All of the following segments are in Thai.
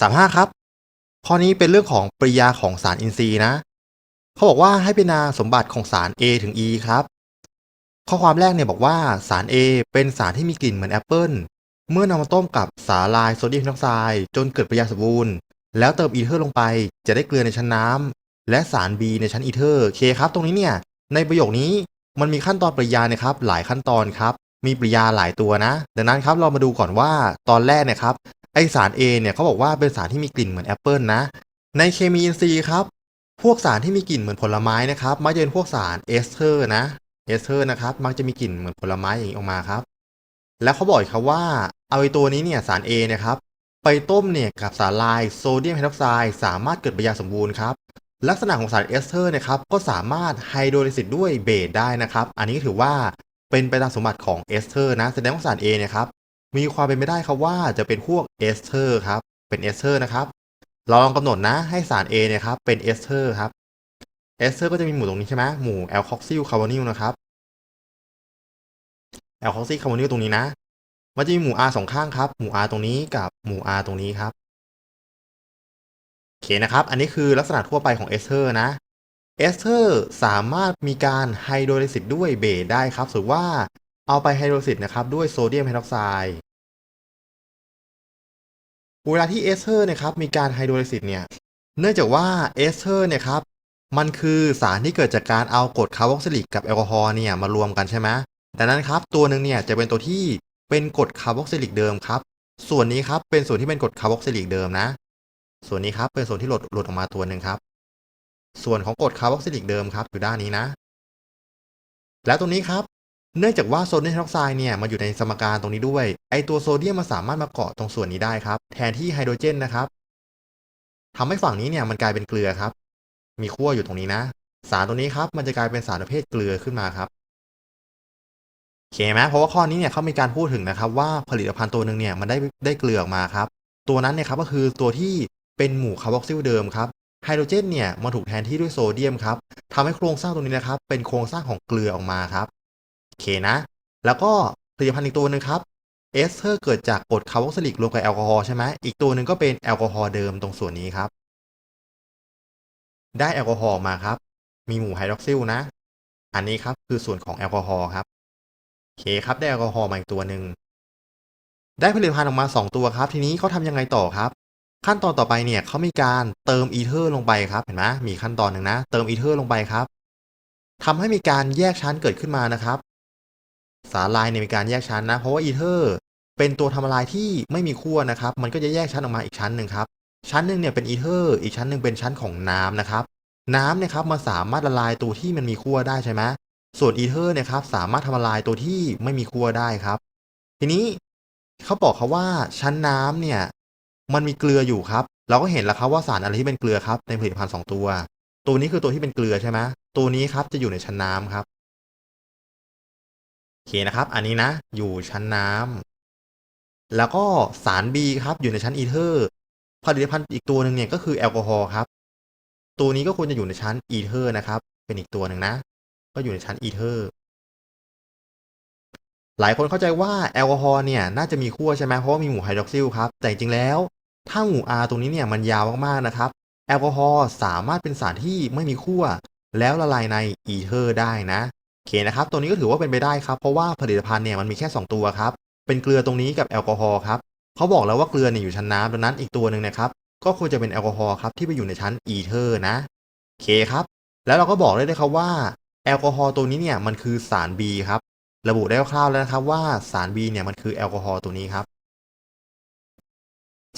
35 ครับ ข้อนี้เป็นเรื่องของปริยาของสารอินทรีย์นะ เขาบอกว่าให้เป็นนาสมบัติของสาร A ถึง E ครับ ข้อความแรกเนี่ยบอกว่าสาร A เป็นสารที่มีกลิ่นเหมือนแอปเปิลเมื่อนำมาต้มกับสาลายโซเดียมไฮดรอกไซด์จนเกิดปริยาสมบูรณ์ แล้วเติมอีเทอร์ลงไปจะได้เกลือในชั้นน้ำและสาร B ในชั้นอีเทอร์เคครับ ตรงนี้เนี่ยในประโยคนี้มันมีขั้นตอนปริยานะครับหลายขั้นตอนครับมีปริยาหลายตัวนะ ดังนั้นครับเรามาดูก่อนว่าตอนแรกเนี่ยครับ ไอสาร A เนี่ยเขาบอกว่าเป็นสารที่มีกลิ่นเหมือนแอปเปิลนะ ในเคมีอินทรีย์ครับ พวกสารที่มีกลิ่นเหมือนผลไม้นะครับ มักจะเป็นพวกสารเอสเทอร์นะเอสเทอร์นะครับ มักจะมีกลิ่นเหมือนผลไม้อย่างนี้ออกมาครับ แล้วเขาบอกอีกครับว่าเอาไอตัวนี้เนี่ยสาร A นะครับ ไปต้มเนี่ยกับสารลายโซเดียมไฮดรอกไซด์สามารถเกิดปฏิกิริยาสมบูรณ์ครับ ลักษณะของสารเอสเทอร์นะครับก็สามารถไฮโดรลิซิสด้วยเบสได้นะครับ อันนี้ก็ถือว่าเป็นไปตามสมบัติของเอสเทอร์นะ แสดงว่าสาร A เนี่ยครับ มีความเป็นไปได้ครับว่าจะเป็นพวกเอสเทอร์ครับ เป็นเอสเทอร์นะครับ เราลองกำหนดนะให้สาร A เนี่ยครับเป็นเอสเทอร์ครับเอสเทอร์ก็จะมีหมู่ตรงนี้ใช่ไหมหมู่แอลคอกซิลคาร์บอนิลนะครับแอลคอกซิลคาร์บอนิลตรงนี้นะ มันจะมีหมู่ R สองข้างครับ หมู่ R ตรงนี้กับหมู่ R ตรงนี้ครับโอเคนะครับ อันนี้คือลักษณะทั่วไปของเอสเทอร์นะเอสเทอร์สามารถมีการไฮโดรลิซิสด้วยเบสได้ครับสมมติว่า เอาไปไฮโดรลิซิสนะครับด้วยโซเดียมไฮดรอกไซด์เวลาที่เอสเทอร์นะครับมีการไฮโดรลิซิสเนี่ยเนื่องจากว่าเอสเทอร์เนี่ยครับมันคือสารที่เกิดจากการเอากรดคาร์บอกซิลิกกับแอลกอฮอล์เนี่ยมารวมกันใช่ไหมดังนั้นครับตัวหนึ่งเนี่ยจะเป็นตัวที่เป็นกรดคาร์บอกซิลิกเดิมครับ ส่วนนี้ครับเป็นส่วนที่เป็นกรดคาร์บอกซิลิกเดิมนะ ส่วนนี้ครับเป็นส่วนที่หลุดหลุดออกมาตัวหนึ่งครับ ส่วนของกรดคาร์บอกซิลิกเดิมครับอยู่ด้านนี้นะ แล้วตรงนี้ครับ เนื่องจากว่าโซเดียมไฮดรอกไซด์เนี่ยมาอยู่ในสมการตรงนี้ด้วย ไอตัวโซเดียมมันสามารถมาเกาะตรงส่วนนี้ได้ครับ แทนที่ไฮโดรเจนนะครับทำให้ฝั่งนี้เนี่ยมันกลายเป็นเกลือครับ มีขั้วอยู่ตรงนี้นะ สารตัวนี้ครับมันจะกลายเป็นสารประเภทเกลือขึ้นมาครับโอเคไหมเพราะว่าข้อนี้เนี่ยเขามีการพูดถึงนะครับว่าผลิตภัณฑ์ตัวหนึ่งเนี่ยมันได้ได้เกลือออกมาครับ ตัวนั้นเนี่ยครับก็คือตัวที่เป็นหมู่คาร์บอกซิลเดิมครับไฮโดรเจนเนี่ยมาถูกแทนที่ด้วยโซเดียมครับทำให้โครงสร้างตรงนี้นะครับเป็นโครงสร้างของเกลือออกมาครับ เคนะ แล้วก็ผลิตภัณฑ์อีกตัวหนึ่งครับเอสเทอร์เกิดจากกรดคาร์บอกซิลิกรวมกับแอลกอฮอล์ใช่ไหมอีกตัวหนึ่งก็เป็นแอลกอฮอล์เดิมตรงส่วนนี้ครับ ได้แอลกอฮอล์มาครับ มีหมู่ไฮดรอกซิลนะ อันนี้ครับคือส่วนของแอลกอฮอล์ครับโอเคครับได้แอลกอฮอล์มาอีกตัวหนึ่งได้ผลิตภัณฑ์ออกมา 2 ตัวครับ ทีนี้เขาทำยังไงต่อครับ ขั้นตอนต่อไปเนี่ยเขามีการเติมอีเทอร์ลงไปครับเห็นไหมมีขั้นตอนหนึ่งนะ เติมอีเทอร์ลงไปครับทำให้มีการแยกชั้นเกิดขึ้นมานะครับ สารลายเนี่ยมีการแยกชั้นนะ เพราะว่าอีเทอร์เป็นตัวทำลายที่ไม่มีขั้วนะครับ มันก็จะแยกชั้นออกมาอีกชั้นหนึ่งครับ ชั้นหนึ่งเนี่ยเป็นอีเทอร์อีกชั้นหนึ่งเป็นชั้นของน้ำนะครับ น้ำเนี่ยครับมันสามารถละลายตัวที่มันมีขั้วได้ใช่ไหมส่วนอีเทอร์เนี่ยครับสามารถทำละลายตัวที่ไม่มีขั้วได้ครับ ทีนี้เขาบอกเขาว่าชั้นน้ำเนี่ยมันมีเกลืออยู่ครับ เราก็เห็นแล้วครับว่าสารอะไรที่เป็นเกลือครับในผลิตภัณฑ์สองตัว ตัวนี้คือตัวที่เป็นเกลือใช่ไหมตัวนี้ครับจะอยู่ในชั้นน้ำครับ โอเคนะครับ อันนี้นะ อยู่ชั้นน้ำแล้วก็สาร B ครับ อยู่ในชั้นอีเทอร์ผลิตภัณฑ์อีกตัวหนึ่งเนี่ยก็คือแอลกอฮอล์ครับ ตัวนี้ก็ควรจะอยู่ในชั้นอีเทอร์นะครับ เป็นอีกตัวหนึ่งนะ ก็อยู่ในชั้นอีเทอร์หลายคนเข้าใจว่าแอลกอฮอล์เนี่ยน่าจะมีขั้วใช่ไหมเพราะว่ามีหมู่ไฮดรอกซิลครับ แต่จริงๆแล้ว ถ้าหมู่ R ตรงนี้เนี่ยมันยาวมากๆนะครับ แอลกอฮอล์สามารถเป็นสารที่ไม่มีขั้วแล้วละลายในอีเทอร์ได้นะ โอเคนะครับ ตัวนี้ก็ถือว่าเป็นไปได้ครับ เพราะว่าผลิตภัณฑ์เนี่ยมันมีแค่ 2 ตัวครับ เป็นเกลือตรงนี้กับแอลกอฮอล์ครับเขาบอกแล้วว่าเกลือเนี่ยอยู่ชั้นน้ำดังนั้นอีกตัวหนึ่งนะครับก็ควรจะเป็นแอลกอฮอล์ครับที่ไปอยู่ในชั้นอีเทอร์นะโอเคครับ แล้วเราก็บอกได้เลยครับว่าแอลกอฮอล์ตัวนี้เนี่ยมันคือสาร B ครับระบุได้คร่าวๆแล้วนะครับว่าสาร B เนี่ยมันคือแอลกอฮอล์ตัวนี้ครับ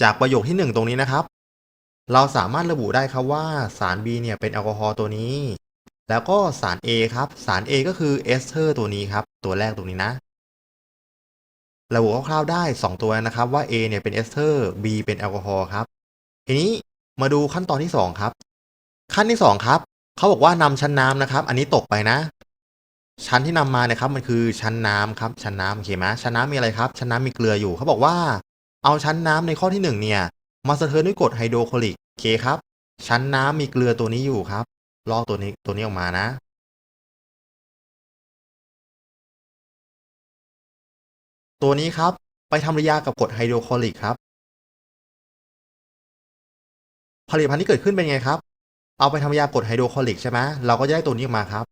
จากประโยคที่ 1 ตรงนี้นะครับ เราสามารถระบุได้ครับว่าสาร B เนี่ยเป็นแอลกอฮอล์ตัวนี้ แล้วก็สาร A ครับ สาร A ก็คือเอสเทอร์ตัวนี้ครับ ตัวแรกตรงนี้นะ ระบุคร่าวๆได้ 2 ตัวนะครับว่า A เนี่ยเป็นเอสเทอร์ B เป็นแอลกอฮอล์ครับ ทีนี้มาดูขั้นตอนที่ 2 ครับ ขั้นที่ 2 ครับ เขาบอกว่านำชั้นน้ำนะครับ อันนี้ตกไปนะ ชั้นที่นำมาเนี่ยครับมันคือชั้นน้ำครับ ชั้นน้ำโอเคไหมชั้นน้ำมีอะไรครับ ชั้นน้ำมีเกลืออยู่ เขาบอกว่า เอาชั้นน้ำในข้อที่ 1 เนี่ย มาสะเทินด้วยกรดไฮโดรคลอริกโอเคครับ ชั้นน้ำมีเกลือตัวนี้อยู่ครับ ลอกตัวนี้ตัวนี้ออกมานะตัวนี้ครับ ไปทำปฏิกิริยากับกรดไฮโดรคลอริกครับ ผลิตภัณฑ์ที่เกิดขึ้นเป็นไงครับ เอาไปทำยากรดไฮโดรคลอริกใช่ไหมเราก็จะได้ตัวนี้ออกมาครับ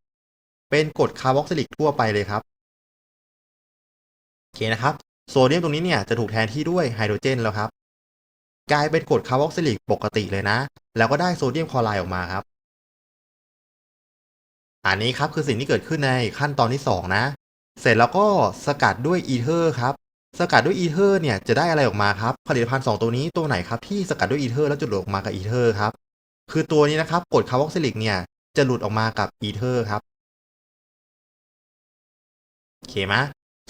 เป็นกรดคาร์บอกซิลิกทั่วไปเลยครับโอเคนะครับ โซเดียมตรงนี้เนี่ยจะถูกแทนที่ด้วยไฮโดรเจนแล้วครับ กลายเป็นกรดคาร์บอกซิลิกปกติเลยนะ แล้วก็ได้โซเดียมคลอไรด์ออกมาครับ อันนี้ครับคือสิ่งที่เกิดขึ้นในขั้นตอนที่ 2 นะ เสร็จแล้วก็สกัดด้วยอีเทอร์ครับ สกัดด้วยอีเทอร์เนี่ยจะได้อะไรออกมาครับ ผลิตภัณฑ์2ตัวนี้ตัวไหนครับที่สกัดด้วยอีเทอร์แล้วจะหลุดออกมากับอีเทอร์ครับ คือตัวนี้นะครับกรดคาร์บอกซิลิกเนี่ยจะหลุดออกมากับอีเทอร์ครับโอเคไหม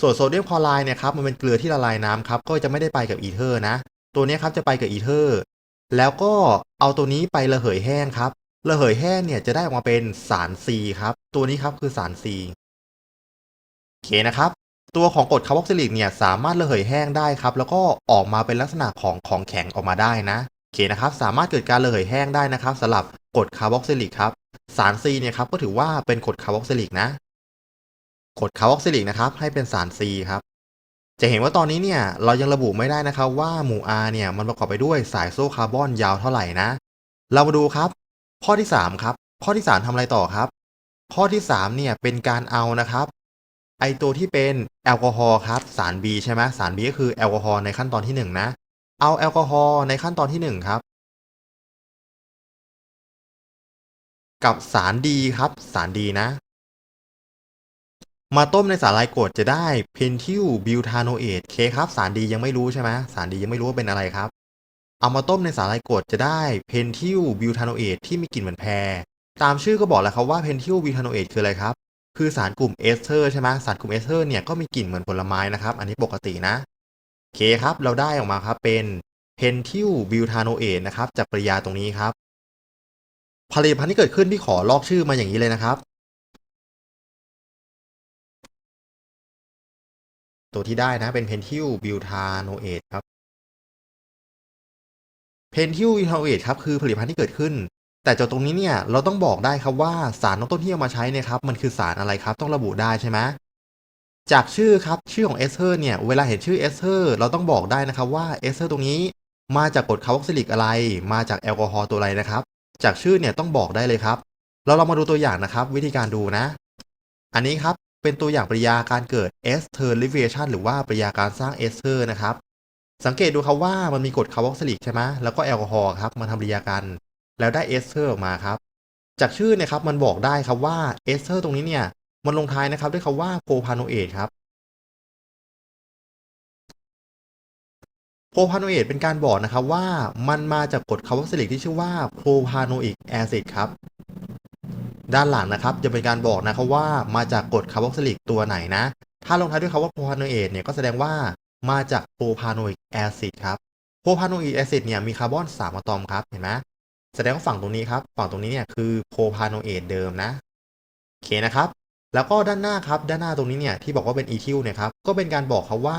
ส่วนโซเดียมคลอไรด์เนี่ยครับมันเป็นเกลือที่ละลายน้ำครับก็จะไม่ได้ไปกับอีเทอร์นะ ตัวนี้ครับจะไปกับอีเทอร์ แล้วก็เอาตัวนี้ไประเหยแห้งครับ ระเหยแห้งเนี่ยจะได้ออกมาเป็นสาร C ครับ ตัวนี้ครับคือสาร C โอเคนะครับ ตัวของกรดคาร์บอกซิลิกเนี่ยสามารถระเหยแห้งได้ครับ แล้วก็ออกมาเป็นลักษณะของของแข็งออกมาได้นะโอเคนะครับ สามารถเกิดการระเหยแห้งได้นะครับสำหรับกรดคาร์บอกซิลิกครับ สาร C เนี่ยครับก็ถือว่าเป็นกรดคาร์บอกซิลิกนะกรดคาร์บอกซิลิกนะครับให้เป็นสาร C ครับจะเห็นว่าตอนนี้เนี่ยเรายังระบุไม่ได้นะครับว่าหมู่ R เนี่ยมันประกอบไปด้วยสายโซ่คาร์บอนยาวเท่าไหร่นะ เรามาดูครับ ข้อที่ 3 ครับ ข้อที่ 3ทำอะไรต่อครับ ข้อที่ 3 เนี่ยเป็นการเอานะครับ ไอตัวที่เป็นแอลกอฮอล์ครับ สาร B ใช่ไหมสาร B ก็คือแอลกอฮอล์ในขั้นตอนที่ 1 นะ เอาแอลกอฮอล์ในขั้นตอนที่ 1 ครับ กับสารดีครับ สารดีนะ มาต้มในสารลายกรดจะได้เพนทิลบิวทาโนเอทเคครับ สารดียังไม่รู้ใช่ไหมสารดียังไม่รู้ว่าเป็นอะไรครับ เอามาต้มในสาลายกดจะได้เพนทิลบิวทาโนเอทที่มีกลิ่นเหมือนแพร ตามชื่อก็บอกแล้วครับว่าเพนทิลบิวทาโนเอทคืออะไรครับ คือสารกลุ่มเอสเทอร์ใช่ไหมสารกลุ่มเอสเทอร์เนี่ยก็มีกลิ่นเหมือนผลไม้นะครับ อันนี้ปกตินะโอเคครับ เราได้ออกมาครับเป็นเพนทิลบิวทาโนเอทนะครับจากปริยาตรงนี้ครับผลิตภัณฑ์ที่เกิดขึ้นที่ขอลอกชื่อมาอย่างนี้เลยนะครับ ตัวที่ได้นะเป็นเพนทิลบิวทาโนเอทครับ เพนทิลบิวทาเอทครับคือผลิตภัณฑ์ที่เกิดขึ้น แต่จากตรงนี้เนี่ยเราต้องบอกได้ครับว่าสารต้นที่เอามาใช้นี่ยครับมันคือสารอะไรครับต้องระบุได้ใช่ไหมจากชื่อครับชื่อของเอสเทอร์เนี่ยเวลาเห็นชื่อเอสเทอร์เราต้องบอกได้นะครับว่าเอสเทอร์ตรงนี้มาจากกรดคาร์บอกซิลิกอะไร มาจากแอลกอฮอล์ตัวอะไรนะครับ จากชื่อเนี่ยต้องบอกได้เลยครับ เราลองมาดูตัวอย่างนะครับ วิธีการดูนะ อันนี้ครับเป็นตัวอย่างปริยาการเกิด esterivation หรือว่าปริยาการสร้างเอสเทอร์นะครับ สังเกตดูครับว่ามันมีกรดคาร์บอกซิลิกใช่ไหมแล้วก็แอลกอฮอล์ครับมาทำปริยากัน แล้วได้เอสเทอร์ออกมาครับ จากชื่อเนี่ยครับมันบอกได้ครับว่าเอสเทอร์ตรงนี้เนี่ยมันลงท้ายนะครับด้วยคำว่าโพพาโนเอทครับโพพาโนเอทเป็นการบอกนะครับว่ามันมาจากกรดคาร์บอกซิลิกที่ชื่อว่าโพพาโนอิกแอซิดครับ ด้านหลังนะครับจะเป็นการบอกนะครับว่ามาจากกรดคาร์บอกซิลิกตัวไหนนะ ถ้าลงท้ายด้วยคำว่าโพพาโนเอทเนี่ยก็แสดงว่า มาจากโพพาโนอิกแอซิดครับโพพาโนอิกแอซิดเนี่ยมีคาร์บอน3อะตอมครับเห็นไหมแสดงว่าฝั่งตรงนี้ครับฝั่งตรงนี้เนี่ยคือโพพาโนเอทเดิมนะโอเคนะครับ แล้วก็ด้านหน้าครับด้านหน้าตรงนี้เนี่ยที่บอกว่าเป็นอีทิลเนี่ยครับก็เป็นการบอกครับว่า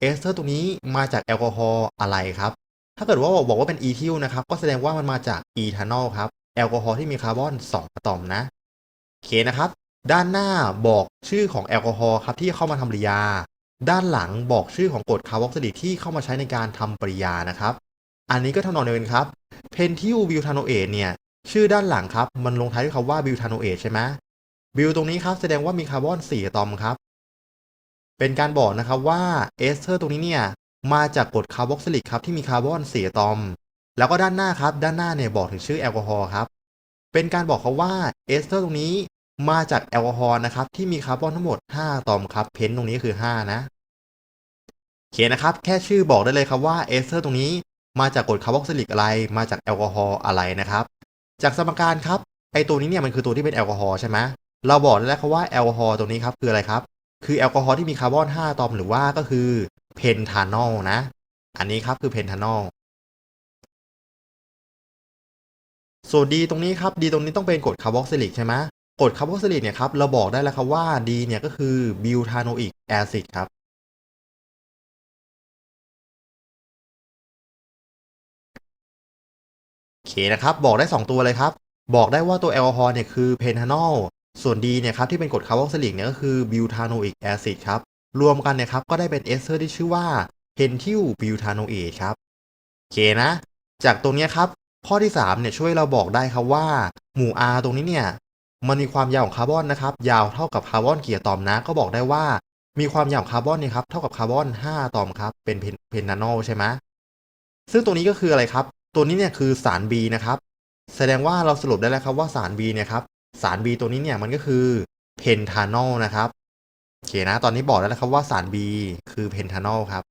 เอสเตอร์ตรงนี้มาจากแอลกอฮอล์อะไรครับถ้าเกิดว่าบอกว่าเป็นอีทิลนะครับก็แสดงว่ามันมาจากอีทานอลครับแอลกอฮอล์ที่มีคาร์บอน2อะตอมนะโอเคนะครับ ด้านหน้าบอกชื่อของแอลกอฮอล์ครับที่เข้ามาทำปฏิกิริยา ด้านหลังบอกชื่อของกรดคาร์บอกซิลิกที่เข้ามาใช้ในการทำปริยานะครับ อันนี้ก็ทำนองเดียวกันครับเพนทิลบิวทานโนเอทเนี่ยชื่อด้านหลังครับ มันลงท้ายด้วยคำว่าบิวทานโนเอทใช่ไหมบิวตรงนี้ครับแสดงว่ามีคาร์บอน4อะตอมครับ เป็นการบอกนะครับว่าเอสเตอร์ตรงนี้เนี่ยมาจากกรดคาร์บอกซิลิกครับที่มีคาร์บอน4อะตอม แล้วก็ด้านหน้าครับ ด้านหน้าเนี่ยบอกถึงชื่อแอลกอฮอล์ครับเป็นการบอกเขาว่าเอสเตอร์ตรงนี้ มาจากแอลกอฮอล์นะครับ ที่มีคาร์บอนทั้งหมด 5อะตอมครับ เพนตรงนี้คือ 5 นะโอเคนะครับ แค่ชื่อบอกได้เลยครับว่าเอสเตอร์ตรงนี้มาจากกรดคาร์บอกซิลิกอะไร มาจากแอลกอฮอล์อะไรนะครับ จากสมการครับ ไอตัวนี้เนี่ยมันคือตัวที่เป็นแอลกอฮอล์ใช่ไหมเราบอกได้แล้วครับว่าแอลกอฮอล์ตรงนี้ครับคืออะไรครับ คือแอลกอฮอล์ที่มีคาร์บอน 5อะตอมหรือว่าก็คือเพนทานอลนะ อันนี้ครับคือเพนทานอลส่วนดีตรงนี้ครับดีตรงนี้ต้องเป็นกรดคาร์บอกซิลิกใช่ไหม กรดคาร์บอกซิลิกเนี่ยครับเราบอกได้แล้วครับว่าดีเนี่ยก็คือบิวทาโนอิกแอซิดครับโอเคนะครับ บอกได้ 2 ตัวเลยครับ บอกได้ว่าตัวแอลกอฮอล์เนี่ยคือเพนทานอลส่วนดีเนี่ยครับที่เป็นกรดคาร์บอกซิลิกเนี่ยก็คือบิวทาโนอิกแอซิดครับรวมกันเนี่ยครับก็ได้เป็นเอสเตอร์ที่ชื่อว่าเพนทิลบิวทาโนเอทครับโอเคนะ จากตรงนี้ครับข้อที่ 3 เนี่ยช่วยเราบอกได้ครับว่า หมู่ R ตรงนี้เนี่ย มันมีความยาวของคาร์บอนนะครับ ยาวเท่ากับคาร์บอนกี่อะตอมนะ ก็บอกได้ว่า มีความยาวของคาร์บอนนี่ครับ เท่ากับคาร์บอน5อะตอมครับ เป็นเพนเพนนานอลใช่ไหมซึ่งตัวนี้ก็คืออะไรครับ ตัวนี้เนี่ยคือสาร B นะครับ แสดงว่าเราสรุปได้แล้วครับว่าสาร B เนี่ยครับ สาร B ตัวนี้เนี่ยมันก็คือเพนทานอลนะครับ โอเคนะ ตอนนี้บอกแล้วนะครับว่าสาร B คือเพนทานอลครับ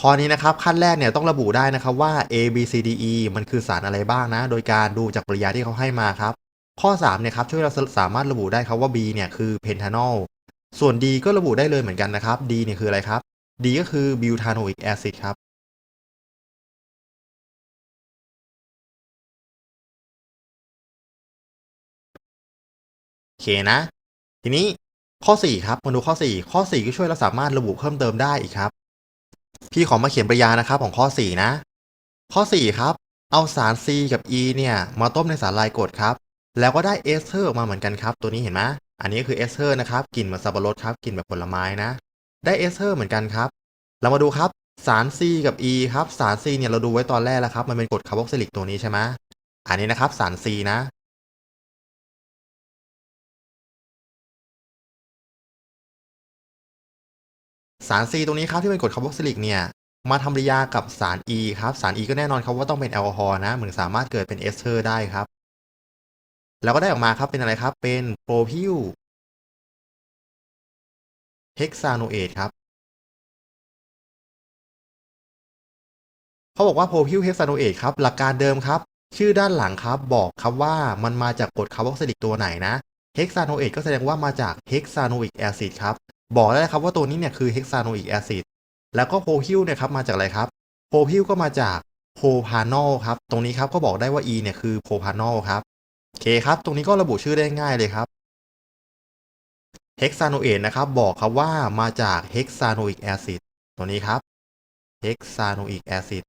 ข้อนี้นะครับขั้นแรกเนี่ยต้องระบุได้นะครับว่า A B C D E มันคือสารอะไรบ้างนะ โดยการดูจากปริยาที่เขาให้มาครับ ข้อ3เนี่ยครับช่วยเราสามารถระบุได้ครับว่า B เนี่ยคือเพนทานอลส่วน D ก็ระบุได้เลยเหมือนกันนะครับ D เนี่ยคืออะไรครับ D ก็คือบิวทานอิกแอซิดครับโอเคนะ ทีนี้ข้อ 4 ครับมาดูข้อ 4 ข้อ 4 ก็ช่วยเราสามารถระบุเพิ่มเติมได้อีกครับ พี่ขอมาเขียนปริยานะครับของข้อ 4 นะ ข้อ 4 ครับ เอาสาร C กับ E เนี่ย มาต้มในสารลายกรดครับ แล้วก็ได้เอสเทอร์ออกมาเหมือนกันครับ ตัวนี้เห็นไหมอันนี้คือเอสเทอร์นะครับกลิ่นเหมือนสับปะรดครับกลิ่นแบบผลไม้นะ ได้เอสเทอร์เหมือนกันครับ เรามาดูครับสาร C กับ E ครับ สาร C เนี่ยเราดูไว้ตอนแรกแล้วครับ มันเป็นกรดคาร์บอกซิลิกตัวนี้ใช่ไหมอันนี้นะครับสาร C นะ สาร C ตรงนี้ครับที่เป็นกรดคาร์บอกซิลิกเนี่ยมาทำปฏิกิริยากับสาร E ครับสาร E ก็แน่นอนครับว่าต้องเป็นแอลกอฮอล์นะเหมือนสามารถเกิดเป็นเอสเทอร์ได้ครับ แล้วก็ได้ออกมาครับเป็นอะไรครับเป็นโพรพิลเฮกซาโนเอทครับเขาบอกว่าโพรพิลเฮกซาโนเอทครับหลักการเดิมครับ ชื่อด้านหลังครับบอกครับว่ามันมาจากกรดคาร์บอกซิลิกตัวไหนนะเฮกซาโนเอทก็แสดงว่ามาจากเฮกซาโนอิกแอซิดครับ บอกได้เลยครับว่าตัวนี้เนี่ยคือเฮกซาโนอิกแอซิดแล้วก็โพรพิลเนี่ยครับมาจากอะไรครับโพรพิลก็มาจากโพพานอลครับ ตรงนี้ครับก็บอกได้ว่า E เนี่ยคือโพพานอลครับโอเคครับ ตรงนี้ก็ระบุชื่อได้ง่ายเลยครับเฮกซาโนเอทนะครับ บอกครับว่ามาจากเฮกซาโนอิกแอซิดตัวนี้ครับเฮกซาโนอิกแอซิด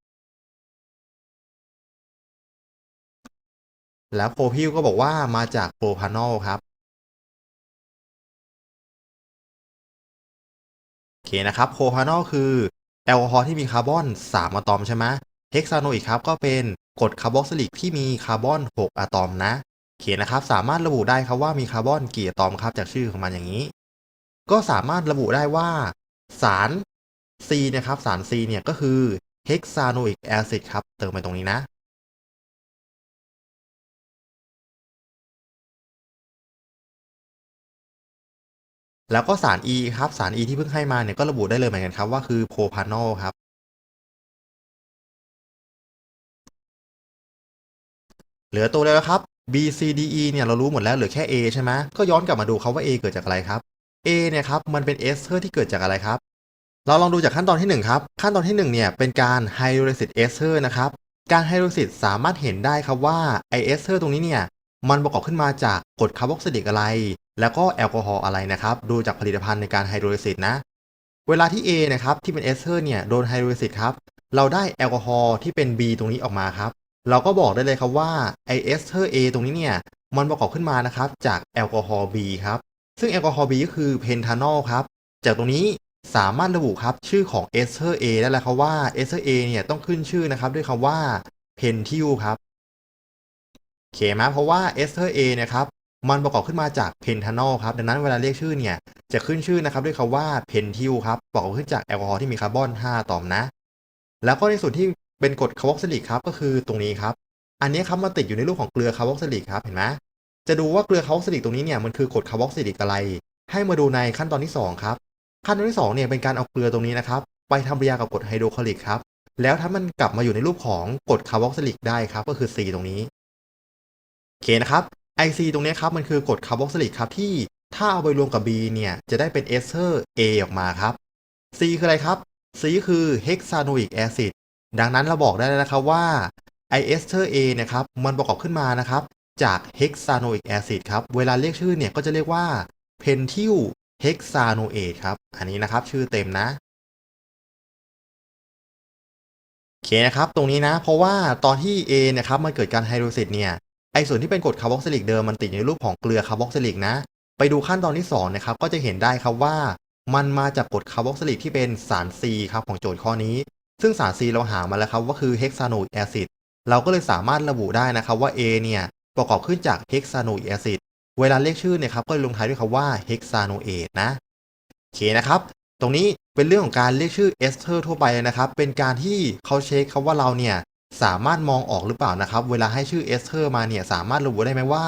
แล้วโพรพิลก็บอกว่ามาจากโพพานอลครับ โอเคนะครับโพพานอลคือแอลกอฮอล์ที่มีคาร์บอน 3 อะตอมใช่ไหมเฮกซาโนอิกครับก็เป็นกรดคาร์บอกซิลิกที่มีคาร์บอน 6 อะตอมนะเขียนนะครับสามารถระบุได้ครับว่ามีคาร์บอนกี่อะตอมครับจากชื่อของมันอย่างนี้ ก็สามารถระบุได้ว่าสาร C นะครับสาร C เนี่ยก็คือเฮกซาโนอิกแอซิดครับเติมไปตรงนี้นะ แล้วก็สาร E ครับสาร E ที่เพิ่งให้มาเนี่ยก็ระบุได้เลยเหมือนกันครับว่าคือโพพานอลครับเหลือตัวเดียวแล้วครับ B C D E เนี่ยเรารู้หมดแล้วเหลือแค่ A ใช่ไหมก็ย้อนกลับมาดูครับว่า A เกิดจากอะไรครับ A เนี่ยครับมันเป็นเอสเทอร์ที่เกิดจากอะไรครับ เราลองดูจากขั้นตอนที่ 1 ครับ ขั้นตอนที่ 1 เนี่ยเป็นการไฮโดรซิสเอสเทอร์นะครับการไฮโดรซิสสามารถเห็นได้ครับว่าไอเอสเทอร์ตรงนี้เนี่ยมันประกอบขึ้นมาจากกรดคาร์บอกซิลิกอะไร แล้วก็แอลกอฮอล์อะไรนะครับ ดูจากผลิตภัณฑ์ในการไฮโดรซิสนะ เวลาที่ A นะครับที่เป็นเอสเทอร์เนี่ยโดนไฮโดรซิสครับ เราได้แอลกอฮอล์ที่เป็น B ตรงนี้ออกมาครับ เราก็บอกได้เลยครับว่าไอเอสเทอร์ A ตรงนี้เนี่ยมันประกอบขึ้นมานะครับจากแอลกอฮอล์ B ครับ ซึ่งแอลกอฮอล์ B ก็คือเพนทานอลครับ จากตรงนี้สามารถระบุครับชื่อของเอสเทอร์ A ได้แล้วครับว่าเอสเทอร์ A เนี่ยต้องขึ้นชื่อนะครับด้วยคำว่าเพนทิลครับโอเคไหมเพราะว่าเอสเทอร์ A เนี่ยครับ มันประกอบขึ้นมาจากเพนทานอลครับดังนั้นเวลาเรียกชื่อเนี่ยจะขึ้นชื่อนะครับด้วยคำว่าเพนทิลครับประกอบขึ้นจากแอลกอฮอล์ที่มีคาร์บอน 5 ตอมนะ แล้วก็ในส่วนที่เป็นกรดคาร์บอกซิลิกครับก็คือตรงนี้ครับ อันนี้ครับมาติดอยู่ในรูปของเกลือคาร์บอกซิลิกครับเห็นไหมจะดูว่าเกลือคาร์บอกซิลิกตรงนี้เนี่ยมันคือกรดคาร์บอกซิลิกอะไร ให้มาดูในขั้นตอนที่ 2 ครับ ขั้นตอนที่2เนี่ยเป็นการเอาเกลือตรงนี้นะครับไปทำปฏิกิริยากับกรดไฮโดรคลอริกครับแล้วถ้ามันกลับมาอยู่ในรูปของกรดคาร์บอกซิลิกได้ครับก็คือ C ตรงนี้โอเคนะครับ IC ตรงนี้ครับมันคือกรดคาร์บอกซิลิกครับที่ถ้าเอาไปรวมกับ B เนี่ยจะได้เป็นเอสเทอร์ A ออกมาครับ C คืออะไรครับ C คือเฮกซาโนอิกแอซิดดังนั้นเราบอกได้แล้วนะครับว่าไอเอสเทอร์ A นะครับมันประกอบขึ้นมานะครับจากเฮกซาโนอิกแอซิดครับเวลาเรียกชื่อเนี่ยก็จะเรียกว่าเพนทิลเฮกซาโนเอทครับ อันนี้นะครับชื่อเต็มนะโอเคนะครับ ตรงนี้นะ เพราะว่าตอนที่ A นะครับมันเกิดการไฮโดรซิสเนี่ย ส่วนที่เป็นกรดคาร์บอกซิลิกเดิมมันติดในรูปของเกลือคาร์บอกซิลิกนะ ไปดูขั้นตอนที่2นะครับก็จะเห็นได้ครับว่า มันมาจากกรดคาร์บอกซิลิกที่เป็นสาร C ครับของโจทย์ข้อนี้ ซึ่งสาร C เราหามาแล้วครับว่าคือเฮกซาโนอิกแอซิดเราก็เลยสามารถระบุได้นะครับว่า A เนี่ยประกอบขึ้นจากเฮกซาโนอิกแอซิดเวลาเรียกชื่อเนี่ยครับก็เลยลงท้ายด้วยคำว่าเฮกซาโนเอทนะโอเคนะครับ ตรงนี้เป็นเรื่องของการเรียกชื่อเอสเทอร์ทั่วไปนะครับ เป็นการที่เขาเช็คครับว่าเราเนี่ย สามารถมองออกหรือเปล่านะครับ เวลาให้ชื่อเอสเทอร์มาเนี่ยสามารถระบุได้ไหมว่า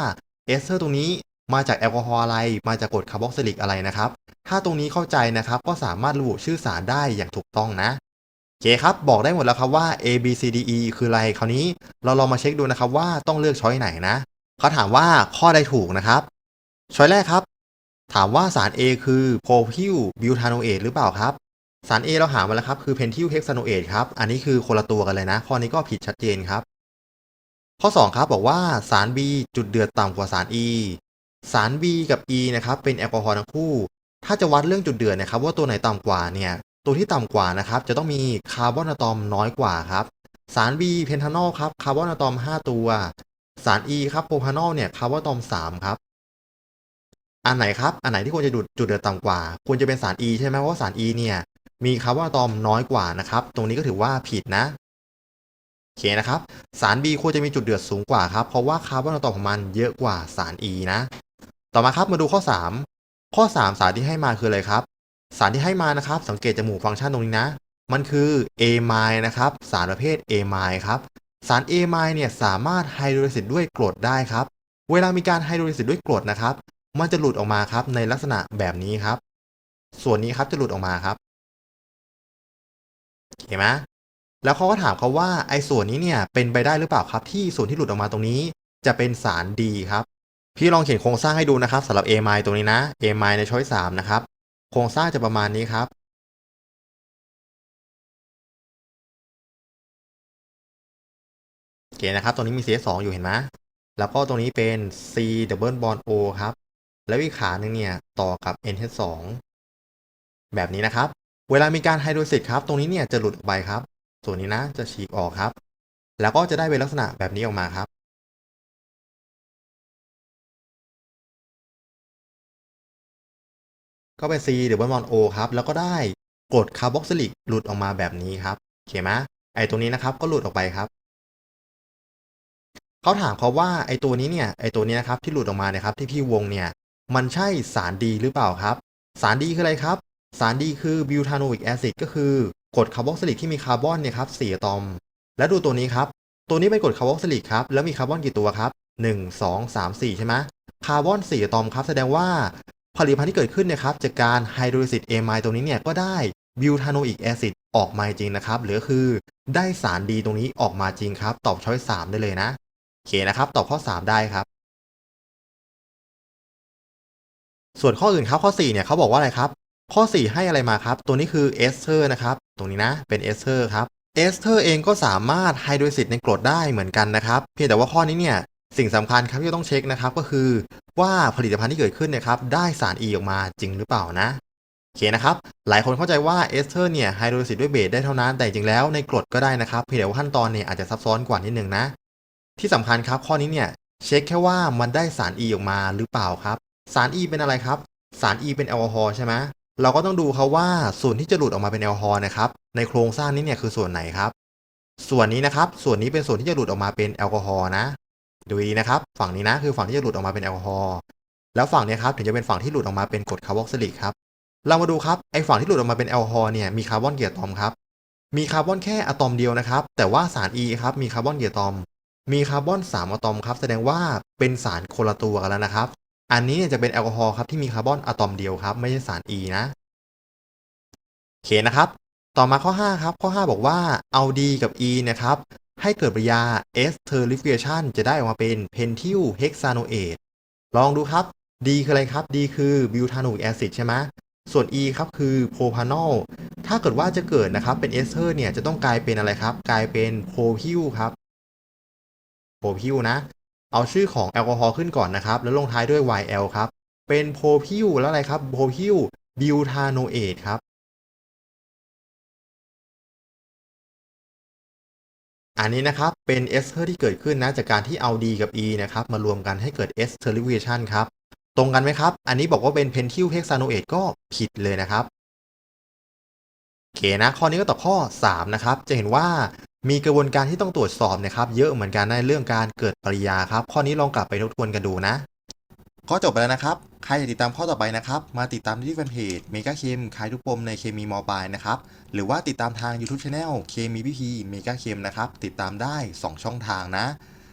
เอสเทอร์ตรงนี้มาจากแอลกอฮอล์อะไร มาจากกรดคาร์บอกซิลิกอะไรนะครับ ถ้าตรงนี้เข้าใจนะครับ ก็สามารถระบุชื่อสารได้อย่างถูกต้องนะโอเคครับ บอกได้หมดแล้วครับว่า A B C D E คืออะไรคราวนี้ เราลองมาเช็คดูนะครับว่าต้องเลือกช้อยไหนนะเขาถามว่าข้อใดถูกนะครับช้อยแรกครับ ถามว่าสาร A คือโพพิลบิวทานโนเอทหรือเปล่าครับ สาร A เราหามาแล้วครับ คือเพนทิลเฮกซาโนเอทครับ อันนี้คือคนละตัวกันเลยนะ ข้อนี้ก็ผิดชัดเจนครับ ข้อ 2 ครับบอกว่าสาร B จุดเดือดต่ำกว่าสาร E สาร B กับ E นะครับเป็นแอลกอฮอล์ทั้งคู่ ถ้าจะวัดเรื่องจุดเดือดนะครับ ว่าตัวไหนต่ำกว่าเนี่ย ตัวที่ต่ำกว่านะครับ จะต้องมีคาร์บอนอะตอมน้อยกว่าครับ สาร B เพนทานอลครับ คาร์บอนอะตอม 5 ตัว สาร E ครับโพรพานอลเนี่ย คาร์บอนอะตอม 3 ครับ อันไหนครับ อันไหนที่ควรจะดูดจุดเดือดต่ำกว่า ควรจะเป็นสาร E ใช่ไหมเพราะสาร E เนี่ย มีคาร์บอนอะตอมน้อยกว่านะครับ ตรงนี้ก็ถือว่าผิดนะโอเคนะครับ สาร B ควรจะมีจุดเดือดสูงกว่าครับ เพราะว่าคาร์บอนอะตอมของมันเยอะกว่าสาร E นะ ต่อมาครับมาดูข้อ 3 ข้อ 3 สารที่ให้มาคืออะไรครับ สารที่ให้มานะครับ สังเกตจากหมู่ฟังก์ชันตรงนี้นะ มันคือ A มนะครับ สารประเภท A มครับ สาร A มเนี่ยสามารถไฮโดรลิซิสด้วยกรดได้ครับ เวลามีการไฮโดรลิซิสด้วยกรดนะครับ มันจะหลุดออกมาครับในลักษณะแบบนี้ครับ ส่วนนี้ครับจะหลุดออกมาครับ เห็นไหมแล้วเขาก็ถามเขาว่าไอ้ส่วนนี้เนี่ยเป็นไปได้หรือเปล่าครับ ที่ส่วนที่หลุดออกมาตรงนี้ จะเป็นสารดีครับพี่ลองเขียนโครงสร้างให้ดูนะครับสำหรับ A ไมล์ตรงนี้นะ A ไมล์ในช้อย3นะครับ โครงสร้างจะประมาณนี้ครับ โอเคนะครับ ตรงนี้มี CS2 อยู่เห็นไหมแล้วก็ตรงนี้เป็น C double bond O ครับ แล้วอีกขาหนึ่งเนี่ย ต่อกับ NH2 แบบนี้นะครับ เวลามีการไฮโดรซิสครับ ตรงนี้เนี่ยจะหลุดออกไปครับ ส่วนนี้นะจะฉีกออกครับ แล้วก็จะได้เป็นลักษณะแบบนี้ออกมาครับ ก็เป็น C หรือว่า mon O ครับ แล้วก็ได้กรดคาร์บอกซิลิกหลุดออกมาแบบนี้ครับโอเคไหมไอตัวนี้นะครับก็หลุดออกไปครับเขาถามเขาว่าไอตัวนี้เนี่ยไอตัวนี้นะครับที่หลุดออกมาเนี่ยครับที่พี่วงเนี่ยมันใช่สารดีหรือเปล่าครับ สารดีคืออะไรครับ สารดีคือบิวทาโนอิกแอซิดก็คือกรดคาร์บอกซิลิกที่มีคาร์บอนเนี่ยครับ4อะตอม และดูตัวนี้ครับ ตัวนี้เป็นกรดคาร์บอกซิลิกครับ แล้วมีคาร์บอนกี่ตัวครับ1 2 3 4ใช่ไหมคาร์บอน4อะตอมครับ แสดงว่าผลิตภัณฑ์ที่เกิดขึ้นเนี่ยครับจากการไฮโดรลิซิสเอไมตรงนี้เนี่ยก็ได้บิวทาโนอิกแอซิดออกมาจริงนะครับหรือคือได้สารดีตรงนี้ออกมาจริงครับ ตอบช้อย3ได้เลยนะโอเคนะครับ ตอบข้อ 3 ได้ครับ ส่วนข้ออื่นครับข้อ 4 เนี่ยเขาบอกว่าอะไรครับ ข้อ 4 ให้อะไรมาครับ ตัวนี้คือเอสเทอร์นะครับ ตรงนี้นะเป็นเอสเทอร์ครับเอสเทอร์เองก็สามารถไฮโดรลิซิสในกรดได้เหมือนกันนะครับ เพียงแต่ว่าข้อนี้เนี่ยสิ่งสำคัญครับที่ต้องเช็คนะครับก็คือว่าผลิตภัณฑ์ที่เกิดขึ้นเนี่ยครับได้สาร E ออกมาจริงหรือเปล่านะโอเคนะครับ หลายคนเข้าใจว่าเอสเทอร์เนี่ยไฮโดรลิซิสด้วยเบสได้เท่านั้น แต่จริงแล้วในกรดก็ได้นะครับเพียงแต่ว่าขั้นตอนเนี่ยอาจจะซับซ้อนกว่านิดนึงนะ ที่สำคัญครับข้อนี้เนี่ยเช็คแค่ว่ามันได้สาร E ออกมาหรือเปล่าครับ สาร E เป็นอะไรครับ สาร E เป็นแอลกอฮอล์ใช่ไหม เราก็ต้องดูครับว่าส่วนที่จะหลุดออกมาเป็นแอลกอฮอล์นะครับ ในโครงสร้างนี้เนี่ยคือส่วนไหนครับ ส่วนนี้นะครับ ส่วนนี้เป็นส่วนที่จะหลุดออกมาเป็นแอลกอฮอล์นะ ดูดีนะครับ ฝั่งนี้นะคือฝั่งที่จะหลุดออกมาเป็นแอลกอฮอล์แล้วฝั่งนี้ครับถึงจะเป็นฝั่งที่หลุดออกมาเป็นกรดคาร์บอกซิลิกครับเรามาดูครับไอฝั่งที่หลุดออกมาเป็นแอลกอฮอล์เนี่ยมีคาร์บอนกี่อะตอมครับมีคาร์บอนแค่อะตอมเดียวนะครับ แต่ว่าสาร E ครับมีคาร์บอนกี่อะตอม มีคาร์บอน3อะตอมครับ แสดงว่าเป็นสารคนละตัวกันแล้วนะครับ อันนี้เนี่ยจะเป็นแอลกอฮอล์ครับที่มีคาร์บอนอะตอมเดียวครับ ไม่ใช่สาร E นะโอเคนะครับ ต่อมาข้อ 5 ครับ ข้อ 5 บอกว่าเอา D กับ E นะครับ ให้เกิดปริยา esterification จะได้ออกมาเป็น pentyl hexanoate ลองดูครับ D คืออะไรครับ D คือ butanoic acid ใช่ไหมส่วน E ครับคือ propanol ถ้าเกิดว่าจะเกิดนะครับเป็นเอสเทอร์เนี่ยจะต้องกลายเป็นอะไรครับ กลายเป็น propyl ครับ propyl นะ เอาชื่อของแอลกอฮอล์ขึ้นก่อนนะครับ แล้วลงท้ายด้วย YL ครับ เป็น propyl แล้วอะไรครับ propyl butanoate ครับ อันนี้นะครับเป็นเอสเทอร์ที่เกิดขึ้นนะ จากการที่เอา D กับ E นะครับ มารวมกันให้เกิด esterification ครับ ตรงกันไหมครับ อันนี้บอกว่าเป็น Pentyl Hexanoate ก็ผิดเลยนะครับโอเคนะ ข้อนี้ก็ตอบข้อ 3 นะครับ จะเห็นว่า มีกระบวนการที่ต้องตรวจสอบนะครับ เยอะเหมือนกันในเรื่องการเกิดปริยาครับ ข้อนี้ลองกลับไปทบทวนกันดูนะข้อจบไปแล้วนะครับ ใครจะติดตามข้อต่อไปนะครับ มาติดตามที่แฟนเพจเมกาเคมคลายทุกปมในเคมีมอปลายนะครับ หรือว่าติดตามทาง YouTube Channel เคมีพีพีเมกาเคมนะครับ ติดตามได้ 2 ช่องทางนะ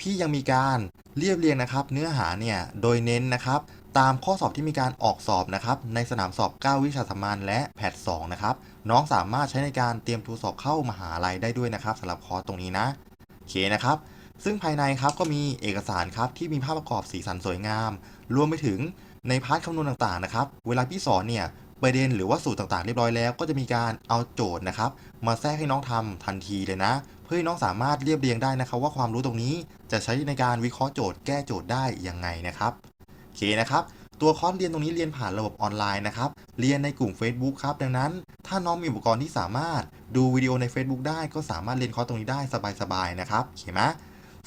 พี่ยังมีการเรียบเรียงนะครับ เนื้อหาเนี่ยโดยเน้นนะครับ ตามข้อสอบที่มีการออกสอบนะครับในสนามสอบ 9 วิชาสามัญและแพท2นะครับน้องสามารถใช้ในการเตรียมตัวสอบเข้ามหาลัยได้ด้วยนะครับสำหรับคอร์สตรงนี้นะโอเคนะครับซึ่งภายในครับก็มีเอกสารครับที่มีภาพประกอบสีสันสวยงาม รวมไปถึงในพาร์ทคำนวณต่างๆนะครับ เวลาพี่สอนเนี่ยประเด็นหรือว่าสูตรต่างๆเรียบร้อยแล้ว ก็จะมีการเอาโจทย์นะครับ มาแทรกให้น้องทำทันทีเลยนะ เพื่อให้น้องสามารถเรียบเรียงได้นะครับ ว่าความรู้ตรงนี้จะใช้ในการวิเคราะห์โจทย์แก้โจทย์ได้ยังไงนะครับโอเคนะครับ ตัวคอร์สเรียนตรงนี้เรียนผ่านระบบออนไลน์นะครับ เรียนในกลุ่ม Facebook ครับ ดังนั้น ถ้าน้องมีอุปกรณ์ที่สามารถดูวิดีโอใน Facebook ได้ก็สามารถเรียนคอร์สตรงนี้ได้สบายๆนะครับโอเคไหม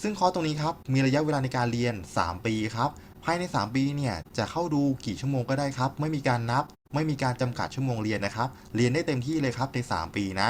ซึ่งคอร์สตรงนี้ครับมีระยะเวลาในการเรียน 3 ปีครับภายใน 3 ปีเนี่ยจะเข้าดูกี่ชั่วโมงก็ได้ครับ ไม่มีการนับ ไม่มีการจำกัดชั่วโมงเรียนนะครับ เรียนได้เต็มที่เลยครับใน 3 ปีนะ